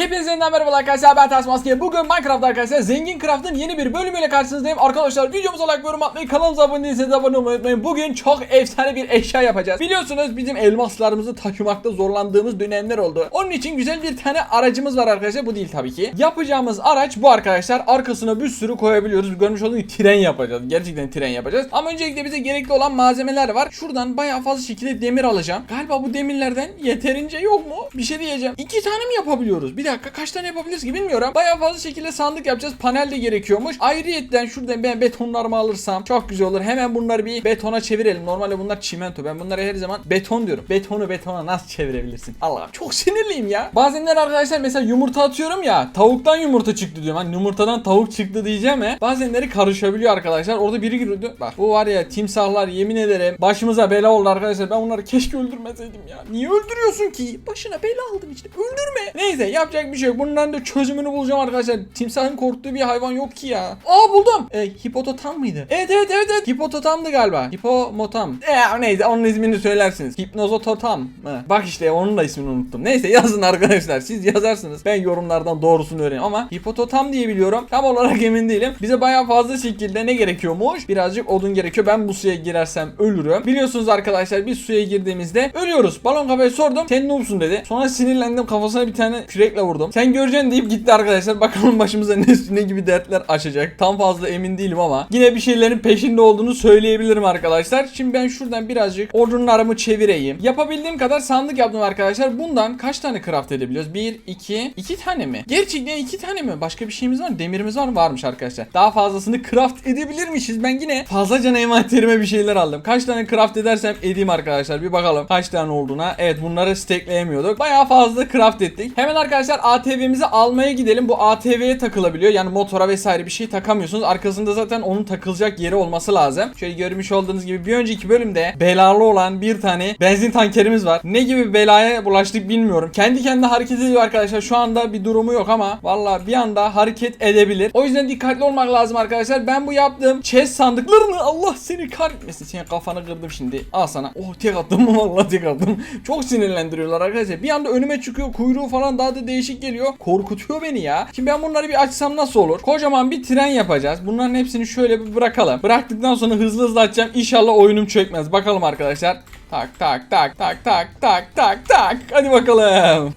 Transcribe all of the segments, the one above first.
Hepinize yeniden merhaba arkadaşlar ben Ters. Bugün Minecraft arkadaşlar Zengin Craft'ın yeni bir bölümüyle karşınızdayım. Arkadaşlar videomuza like yorum atmayı, kanalımıza abone değilseniz abone olmayı unutmayın. Bugün çok efsane bir eşya yapacağız. Biliyorsunuz bizim elmaslarımızı taşımakta zorlandığımız dönemler oldu. Onun için güzel bir tane aracımız var arkadaşlar. Bu değil tabii ki. Yapacağımız araç bu arkadaşlar. Arkasına bir sürü koyabiliyoruz. Görmüş olduğunuz gibi tren yapacağız. Gerçekten tren yapacağız. Ama öncelikle bize gerekli olan malzemeler var. Şuradan bayağı fazla şekilde demir alacağım. Galiba bu demirlerden yeterince yok mu? Bir şey diyeceğim. İki tane mi yapabiliyoruz? Bir dakika kaç tane yapabiliriz ki bilmiyorum. Bayağı fazla şekilde sandık yapacağız. Panel de gerekiyormuş. Ayrıyetten şuradan ben betonlarımı alırsam çok güzel olur. Hemen bunları bir betona çevirelim. Normalde bunlar çimento. Ben bunlara her zaman beton diyorum. Betonu betona nasıl çevirebilirsin? Allah'ım çok sinirliyim ya. Bazenler arkadaşlar mesela yumurta atıyorum ya. Tavuktan yumurta çıktı diyorum. Hani yumurtadan tavuk çıktı diyeceğim ya. Bazenleri karışabiliyor arkadaşlar. Orada biri giriyordu. Bak bu var ya timsahlar yemin ederim başımıza bela oldu arkadaşlar. Ben onları keşke öldürmeseydim ya. Niye öldürüyorsun ki? Başına bela aldın işte. Öldürme. Neyse yapacak bir şey yok. Bunların da çözümünü bulacağım arkadaşlar. Timsahın korktuğu bir hayvan yok ki ya. Aa buldum. E, hipototam mıydı? Evet evet evet evet. Hipototamdı galiba. Hipomotam. E, neyse onun ismini söylersiniz. Hipnozototam. Ha, Bak işte onun da ismini unuttum. Neyse yazın arkadaşlar. Siz yazarsınız. Ben yorumlardan doğrusunu öğreneyim ama hipototam diye biliyorum. Tam olarak emin değilim. Bize bayağı fazla şekilde ne gerekiyormuş? Birazcık odun gerekiyor. Ben bu suya girersem ölürüm. Biliyorsunuz arkadaşlar biz suya girdiğimizde ölüyoruz. Balon kafaya sordum. Sen noobsun dedi. Sonra sinirlendim kafasına bir tane kürekle vurdum. Sen göreceksin deyip gitti arkadaşlar. Bakalım başımıza ne, ne gibi dertler açacak. Tam fazla emin değilim ama yine bir şeylerin peşinde olduğunu söyleyebilirim arkadaşlar. Şimdi ben şuradan birazcık odunlarımı çevireyim. Yapabildiğim kadar sandık yaptım arkadaşlar. Bundan kaç tane craft edebiliyoruz? 1, 2, 2 tane mi? Gerçekten 2 tane mi? Başka bir şeyimiz var? Demirimiz var mı? Varmış arkadaşlar. Daha fazlasını craft edebilirmişiz. Ben yine fazlaca envanterime bir şeyler aldım. Kaç tane craft edersem edeyim arkadaşlar. Bir bakalım kaç tane olduğuna. Evet bunları stackleyemiyorduk. Bayağı fazla craft ettik. Hemen arkadaşlar ATV'mizi almaya gidelim. Bu ATV'ye takılabiliyor. Yani motora vesaire bir şey takamıyorsunuz. Arkasında zaten onun takılacak yeri olması lazım. Şöyle görmüş olduğunuz gibi bir önceki bölümde belalı olan bir tane benzin tankerimiz var. Ne gibi belaya bulaştık bilmiyorum. Kendi kendine hareket ediyor arkadaşlar. Şu anda bir durumu yok ama valla bir anda hareket edebilir. O yüzden dikkatli olmak lazım arkadaşlar. Ben bu yaptığım chest sandıklarını Allah seni kahretmesin. Senin kafanı kırdım şimdi. Al sana. Oh tek attım valla tek attım. Çok sinirlendiriyorlar arkadaşlar. Bir anda önüme çıkıyor kuyruğu falan daha da değişik geliyor. Korkutuyor beni ya. Şimdi ben bunları bir açsam nasıl olur? Kocaman bir tren yapacağız. Bunların hepsini şöyle bir bırakalım. Bıraktıktan sonra hızlı hızlı açacağım. İnşallah oyunum çökmez. Bakalım arkadaşlar. Tak tak tak tak tak tak tak tak. Hadi bakalım.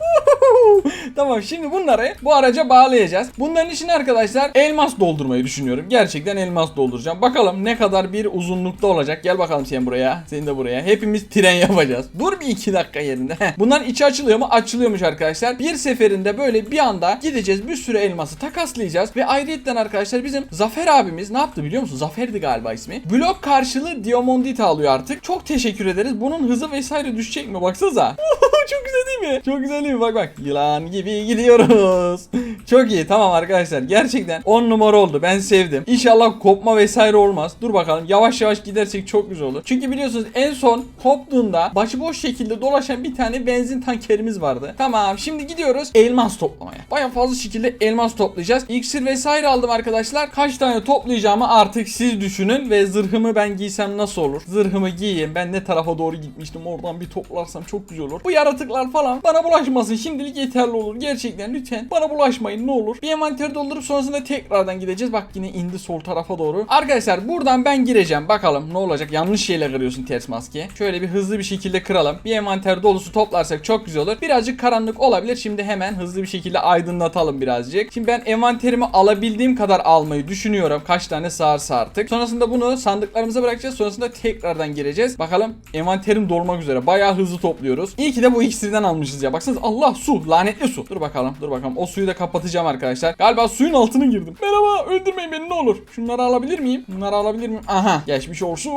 tamam şimdi bunları bu araca bağlayacağız. Bunların içine arkadaşlar elmas doldurmayı düşünüyorum. Gerçekten elmas dolduracağım. Bakalım ne kadar bir uzunlukta olacak. Gel bakalım sen buraya. Sen de buraya. Hepimiz tren yapacağız. Dur bir iki dakika yerinde. Bunların içi açılıyor mu? Açılıyormuş arkadaşlar. Bir seferinde böyle bir anda gideceğiz. Bir sürü elması takaslayacağız. Ve ayrıyetten arkadaşlar bizim Zafer abimiz ne yaptı biliyor musun? Zafer'di galiba ismi. Blok karşılığı Diamondita alıyor artık. Çok teşekkür ederiz. Bunun hızı vesaire düşecek mi? Baksanıza. Çok güzel değil mi? Çok güzel değil mi? Bak bak. Yılan gibi gidiyoruz. Çok iyi. Tamam arkadaşlar. Gerçekten 10 numara oldu. Ben sevdim. İnşallah kopma vesaire olmaz. Dur bakalım. Yavaş yavaş gidersek çok güzel olur. Çünkü biliyorsunuz en son koptuğunda başıboş şekilde dolaşan bir tane benzin tankerimiz vardı. Tamam. Şimdi gidiyoruz elmas toplamaya. Baya fazla şekilde elmas toplayacağız. İksir vesaire aldım arkadaşlar. Kaç tane toplayacağımı artık siz düşünün ve zırhımı ben giysem nasıl olur? Zırhımı giyeyim. Ben ne tarafa doğru gitmiştim. Oradan bir toplarsam çok güzel olur. Bu yaratıklar falan bana bulaşmasın. Şimdilik yeterli olur. Gerçekten lütfen bana bulaşmayın ne olur. Bir envanteri doldurup sonrasında tekrardan gideceğiz. Bak yine indi sol tarafa doğru. Arkadaşlar buradan ben gireceğim. Bakalım ne olacak. Yanlış şeyle kırıyorsun ters maske. Şöyle bir hızlı bir şekilde kıralım. Bir envanter dolusu toplarsak çok güzel olur. Birazcık karanlık olabilir. Şimdi hemen hızlı bir şekilde aydınlatalım birazcık. Şimdi ben envanterimi alabildiğim kadar almayı düşünüyorum. Kaç tane sığarsa artık. Sonrasında bunu sandıklarımıza bırakacağız. Sonrasında tekrardan gireceğiz. Bakalım envanterim dolmak üzere. Bayağı hızlı topluyoruz. İyi ki de bu iksirden almışız ya. Baksanıza Allah su. Lanetli su. Dur bakalım. Dur bakalım. O suyu da kapatacağım arkadaşlar. Galiba suyun altına girdim. Merhaba. Öldürmeyin beni ne olur. Şunları alabilir miyim? Bunları alabilir miyim? Aha. Geçmiş olsun.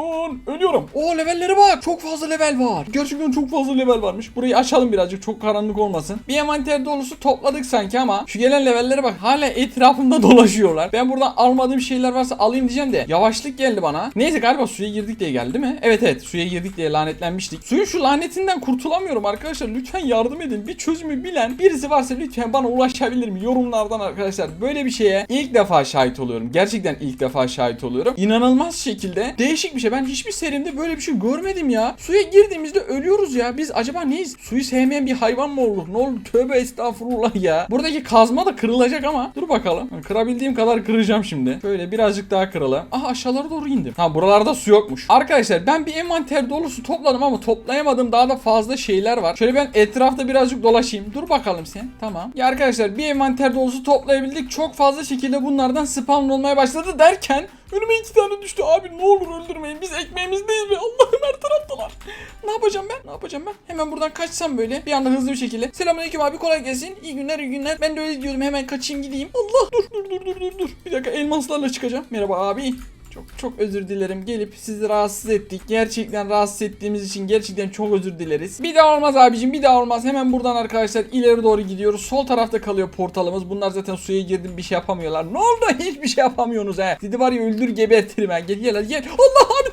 Ölüyorum. O levellere bak. Çok fazla level var. Gerçekten çok fazla level varmış. Burayı açalım birazcık. Çok karanlık olmasın. Bir envanter dolusu topladık sanki ama şu gelen levellere bak. Hala etrafımda dolaşıyorlar. Ben buradan almadığım şeyler varsa alayım diyeceğim de yavaşlık geldi bana. Neyse galiba suya girdik diye geldi mi? Evet evet suya girdik diye lanetlenmiştik. Suyun şu lanetinden kurtulamıyorum arkadaşlar. Lütfen yardım edin. Bir çözümü bilen bilen birisi varsa lütfen bana ulaşabilir mi? Yorumlardan arkadaşlar. Böyle bir şeye ilk defa şahit oluyorum. Gerçekten ilk defa şahit oluyorum. İnanılmaz şekilde değişik bir şey. Ben hiçbir serimde böyle bir şey görmedim ya. Suya girdiğimizde ölüyoruz ya. Biz acaba neyiz? Suyu sevmeyen bir hayvan mı olduk? Ne oldu? Tövbe estağfurullah ya. Buradaki kazma da kırılacak ama dur bakalım. Kırabildiğim kadar kıracağım şimdi. Şöyle birazcık daha kıralım. Aha aşağılara doğru indim. Ha buralarda su yokmuş. Arkadaşlar ben bir envanter dolusu topladım ama toplayamadım. Daha da fazla şeyler var. Şöyle ben etrafta birazcık dolaşayım. Dur bakalım sen. Tamam. Ya arkadaşlar bir envanter dolusu toplayabildik. Çok fazla şekilde bunlardan spawn olmaya başladı derken önüme iki tane düştü. Abi ne olur öldürmeyin. Biz ekmeğimizdeyiz be. Allah'ım her taraftalar. Ne yapacağım ben? Ne yapacağım ben? Hemen buradan kaçsam böyle bir anda hızlı bir şekilde. Selamünaleyküm abi kolay gelsin. İyi günler iyi günler. Ben de öyle diyordum hemen kaçayım gideyim. Allah dur dur dur dur dur. Bir dakika elmaslarla çıkacağım. Merhaba abi. Çok çok özür dilerim. Gelip sizi rahatsız ettik. Gerçekten rahatsız ettiğimiz için gerçekten çok özür dileriz. Bir daha olmaz abicim bir daha olmaz. Hemen buradan arkadaşlar ileri doğru gidiyoruz. Sol tarafta kalıyor portalımız. Bunlar zaten suya girdim bir şey yapamıyorlar. Ne oldu? Hiçbir şey yapamıyorsunuz he. Sizi var ya öldür gebertirim ben. Gel gel gel. Allah abi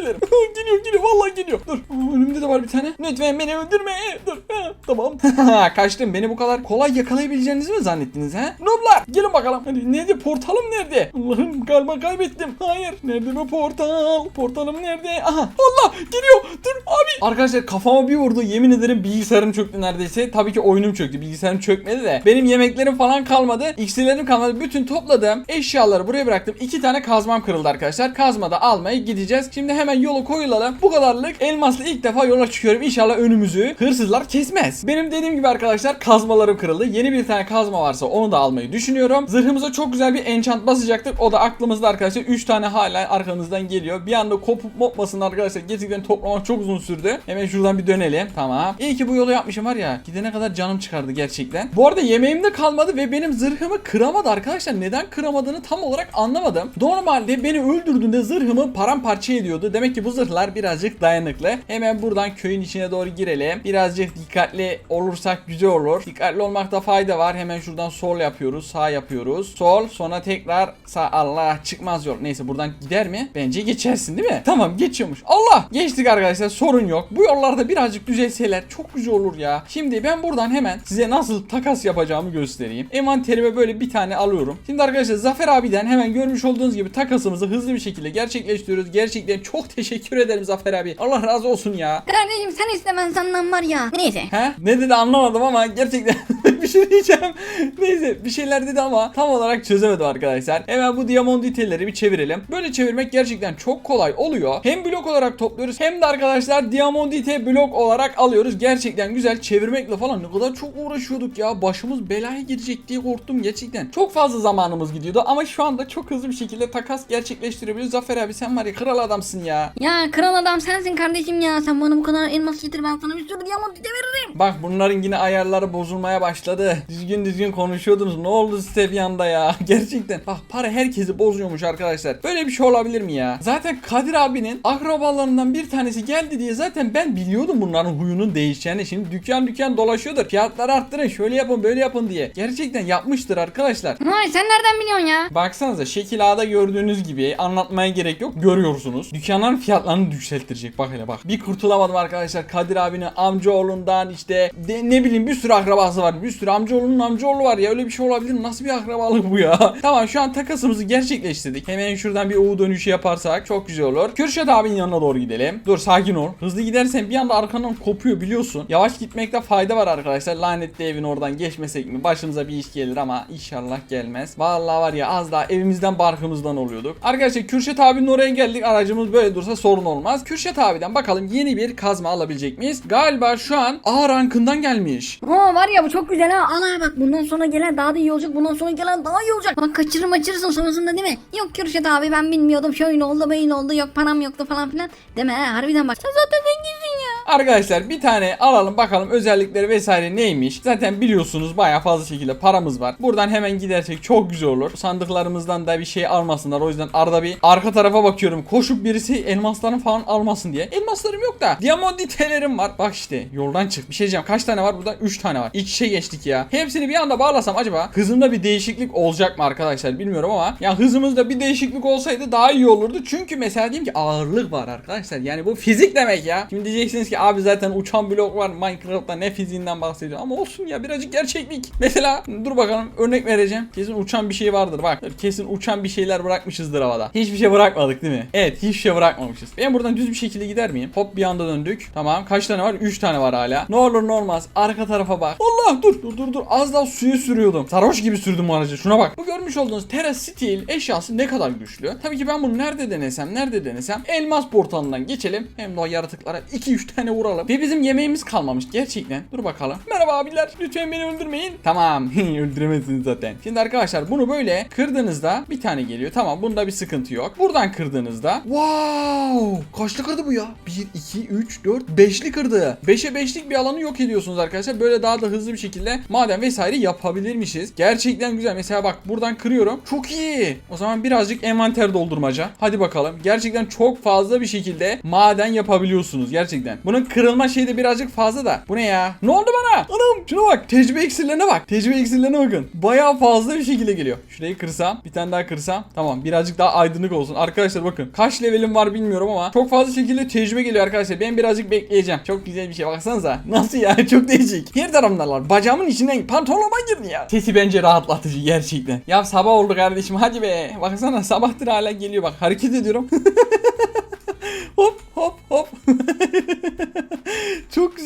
dilerim. geliyor geliyor vallahi geliyor. Dur. Önümde de var bir tane. Lütfen beni öldürme. Dur. Ha, tamam. Kaçtım. Beni bu kadar kolay yakalayabileceğinizi mi zannettiniz he? Noblar gelin bakalım. Hadi nerede portalım nerede? Allah'ım galiba kaybettim. Hayır. Nerede bu portal? Portalım nerede? Aha. Allah geliyor. Dur abi. Arkadaşlar kafama bir vurdu. Yemin ederim bilgisayarım çöktü neredeyse. Tabii ki oyunum çöktü. Bilgisayarım çökmedi de. Benim yemeklerim falan kalmadı. İksirlerim kalmadı. Bütün topladığım eşyaları buraya bıraktım. İki tane kazmam kırıldı arkadaşlar. Kazma da almaya gideceğiz. Şimdi hemen yolu koyulalım. Bu kadarlık elmasla ilk defa yola çıkıyorum. İnşallah önümüzü hırsızlar kesmez. Benim dediğim gibi arkadaşlar kazmalarım kırıldı. Yeni bir tane kazma varsa onu da almayı düşünüyorum. Zırhımıza çok güzel bir enchant basacaktık. O da aklımızda arkadaşlar. 3 tane hala arkamızdan geliyor. Bir anda kopup mopmasın arkadaşlar. Gerçekten toplamak çok uzun sürdü. Hemen şuradan bir dönelim. Tamam. İyi ki bu yolu yapmışım var ya. Gidene kadar canım çıkardı gerçekten. Bu arada yemeğim de kalmadı ve benim zırhımı kıramadı arkadaşlar. Neden kıramadığını tam olarak anlamadım. Normalde beni öldürdüğünde zırhımı paramparça ediyordu. Demek ki bu zırhlar birazcık dayanıklı. Hemen buradan köyün içine doğru girelim. Birazcık dikkatli olursak güzel olur. Dikkatli olmakta fayda var. Hemen şuradan sol yapıyoruz. Sağ yapıyoruz. Sol sonra tekrar sağ. Allah çıkmaz yol. Neyse buradan gider mi? Bence geçersin değil mi? Tamam geçiyormuş. Allah! Geçtik arkadaşlar sorun yok. Bu yollarda birazcık düzelseler çok güzel olur ya. Şimdi ben buradan hemen size nasıl takas yapacağımı göstereyim. Envanterime böyle bir tane alıyorum. Şimdi arkadaşlar Zafer abiden hemen görmüş olduğunuz gibi takasımızı hızlı bir şekilde gerçekleştiriyoruz. Gerçekten çok teşekkür ederim Zafer abi. Allah razı olsun ya. Kardeşim sen istemen senden var ya. Neyse. He? Ne dedi anlamadım ama gerçekten bir şey diyeceğim. Neyse bir şeyler dedi ama tam olarak çözemedim arkadaşlar. Hemen bu diamonditelleri bir çevirelim. Böyle çevirmek gerçekten çok kolay oluyor. Hem blok olarak topluyoruz hem de arkadaşlar diamondite blok olarak alıyoruz. Gerçekten güzel çevirmekle falan ne kadar çok uğraşıyorduk ya. Başımız belaya girecek diye korktum gerçekten. Çok fazla zamanımız gidiyordu ama şu anda çok hızlı bir şekilde takas gerçekleştirebiliyoruz. Zafer abi sen var ya kral adamsın ya. Ya kral adam sensin kardeşim ya. Sen bana bu kadar elmas getir ben sana bir sürü diamond de veririm. Bak bunların yine ayarları bozulmaya başladı. Düzgün düzgün konuşuyordunuz. Ne oldu size bir anda ya? Gerçekten. Bak para herkesi bozuyormuş arkadaşlar. Böyle bir şey olabilir mi ya? Zaten Kadir abinin akrabalarından bir tanesi geldi diye zaten ben biliyordum bunların huyunun değişeceğini. Şimdi dükkan dükkan dolaşıyordur. Fiyatları arttırın şöyle yapın böyle yapın diye. Gerçekten yapmıştır arkadaşlar. Vay sen nereden biliyorsun ya? Baksanıza şekil A'da gördüğünüz gibi anlatmaya gerek yok görüyorsunuz. Dükkanların fiyatlarını yükselttirecek bak hele bak. Bir kurtulamadım arkadaşlar Kadir abinin amcaoğlundan işte de, ne bileyim bir sürü akrabası var. Bir sürü amcaoğlunun amcaoğlu var ya öyle bir şey olabilir mi? Nasıl bir akrabalık bu ya? tamam şu an takasımızı gerçekleştirdik. Hemen şuradan bir U dönüşü yaparsak çok güzel olur. Kürşat abinin yanına doğru gidelim. Dur sakin ol. Hızlı gidersen bir anda arkandan kopuyor biliyorsun. Yavaş gitmekte fayda var arkadaşlar. Lanetli evin oradan geçmesek mi? Başımıza bir iş gelir ama inşallah gelmez. Vallahi var ya az daha evimizden barkımızdan oluyorduk. Arkadaşlar Kürşat abinin oraya geldik. Aracımız böyle dursa sorun olmaz. Kürşat abiden bakalım yeni bir kazma alabilecek miyiz? Galiba şu an A rankından gelmiş. Oo var ya bu çok güzel ha. Ana bak bundan sonra gelen daha da iyi olacak. Bundan sonra gelen daha iyi olacak. Bak kaçırır maçırırsın sonrasında değil mi? Yok Kürşat abi ben bilmiyordum. Şöyle oldu böyle oldu. Yok param yoktu falan filan. Deme ha harbiden bak. Sen zaten zenginsin. Arkadaşlar bir tane alalım bakalım özellikleri vesaire neymiş. Zaten biliyorsunuz baya fazla şekilde paramız var. Buradan hemen gidersek çok güzel olur. Sandıklarımızdan da bir şey almasınlar. O yüzden arada bir arka tarafa bakıyorum. Koşup birisi elmaslarını falan almasın diye. Elmaslarım yok da diamonditelerim var. Bak işte yoldan çık. Bir şey diyeceğim. Kaç tane var burada? 3 tane var. İç içe geçtik ya. Hepsini bir anda bağlasam acaba hızımda bir değişiklik olacak mı arkadaşlar bilmiyorum ama ya hızımızda bir değişiklik olsaydı daha iyi olurdu. Çünkü mesela diyeyim ki ağırlık var arkadaşlar. Yani bu fizik demek ya. Şimdi diyeceksiniz ki abi zaten uçan blok var Minecraft'ta ne fiziğinden bahsediyor ama olsun ya birazcık gerçeklik. Mesela dur bakalım örnek vereceğim. Kesin uçan bir şey vardır bak. Kesin uçan bir şeyler bırakmışızdır havada. Hiçbir şey bırakmadık değil mi? Evet hiçbir şey bırakmamışız. Ben buradan düz bir şekilde gider miyim? Hop bir anda döndük. Tamam kaç tane var? 3 tane var hala. Ne olur ne olmaz. Arka tarafa bak. Allah dur dur dur dur. Az daha suya sürüyordum. Sarhoş gibi sürdüm bu aracı. Şuna bak. Bu görmüş olduğunuz Terra Steel eşyası ne kadar güçlü. Tabii ki ben bunu nerede denesem nerede denesem elmas portalından geçelim. Hem de o yaratıklara 2-3 tane vuralım. Ve bizim yemeğimiz kalmamış gerçekten. Dur bakalım. Merhaba abiler. Lütfen beni öldürmeyin. Tamam. Öldüremezsiniz zaten. Şimdi arkadaşlar bunu böyle kırdığınızda bir tane geliyor. Tamam bunda bir sıkıntı yok. Buradan kırdığınızda wow! Kaçlı kırdı bu ya? 1, 2, 3, 4, 5'li kırdı. 5'e 5'lik bir alanı yok ediyorsunuz arkadaşlar. Böyle daha da hızlı bir şekilde maden vesaire yapabilirmişiz. Gerçekten güzel. Mesela bak buradan kırıyorum. Çok iyi. O zaman birazcık envanter doldurmaca. Hadi bakalım. Gerçekten çok fazla bir şekilde maden yapabiliyorsunuz. Gerçekten. Bunun kırılma şeyi de birazcık fazla da. Bu ne ya? Ne oldu bana? Anam şuna bak. Tecrübe iksirlerine bak. Tecrübe iksirlerine bakın. Bayağı fazla bir şekilde geliyor. Şurayı kırsam. Bir tane daha kırsam. Tamam. Birazcık daha aydınlık olsun. Arkadaşlar bakın. Kaç levelim var bilmiyorum ama çok fazla şekilde tecrübe geliyor arkadaşlar. Ben birazcık bekleyeceğim. Çok güzel bir şey. Baksanıza. Nasıl ya? Çok değişik. Her tarafımdalar. Bacağımın içinden pantolonuma girdi ya. Sesi bence rahatlatıcı gerçekten. Ya sabah oldu kardeşim. Hadi be. Baksana sabahtır hala geliyor bak. Hareket ediyorum. hop hop hop.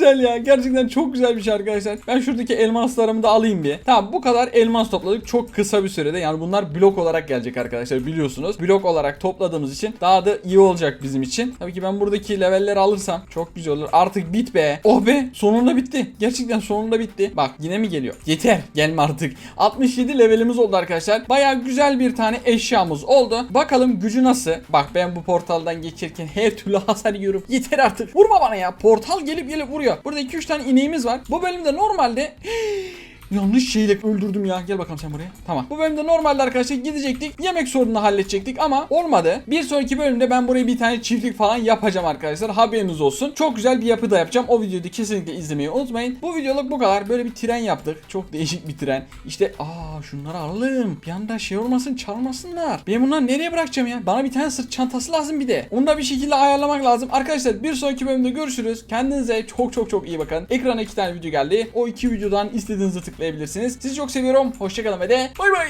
güzel ya. Gerçekten çok güzel bir şey arkadaşlar. Ben şuradaki elmaslarımı da alayım bir. Tamam bu kadar elmas topladık. Çok kısa bir sürede. Yani bunlar blok olarak gelecek arkadaşlar biliyorsunuz. Blok olarak topladığımız için daha da iyi olacak bizim için. Tabii ki ben buradaki levelleri alırsam çok güzel olur. Artık bit be. Oh be. Sonunda bitti. Gerçekten sonunda bitti. Bak yine mi geliyor? Yeter. Gelme artık. 67 levelimiz oldu arkadaşlar. Baya güzel bir tane eşyamız oldu. Bakalım gücü nasıl? Bak ben bu portaldan geçerken her türlü hasar yiyorum. Yeter artık. Vurma bana ya. Portal gelip gelip vuruyor. Burada 2-3 tane ineğimiz var. Bu bölümde normalde Yanlış şeyle öldürdüm ya. Gel bakalım sen buraya. Tamam. Bu bölümde normalde arkadaşlar gidecektik. Yemek sorununu halledecektik ama olmadı. Bir sonraki bölümde ben buraya bir tane çiftlik falan yapacağım arkadaşlar. Haberiniz olsun. Çok güzel bir yapı da yapacağım. O videoyu da kesinlikle izlemeyi unutmayın. Bu videoluk bu kadar. Böyle bir tren yaptık. Çok değişik bir tren. İşte aa şunları alalım. Bir anda şey olmasın çalmasınlar. Ben bunları nereye bırakacağım ya? Bana bir tane sırt çantası lazım bir de. Onu da bir şekilde ayarlamak lazım. Arkadaşlar bir sonraki bölümde görüşürüz. Kendinize çok çok çok iyi bakın. Ekrana iki tane video geldi. O iki videodan istediğinizi tıklayabilirsiniz. Sizi çok seviyorum. Hoşçakalın ve de bay bay.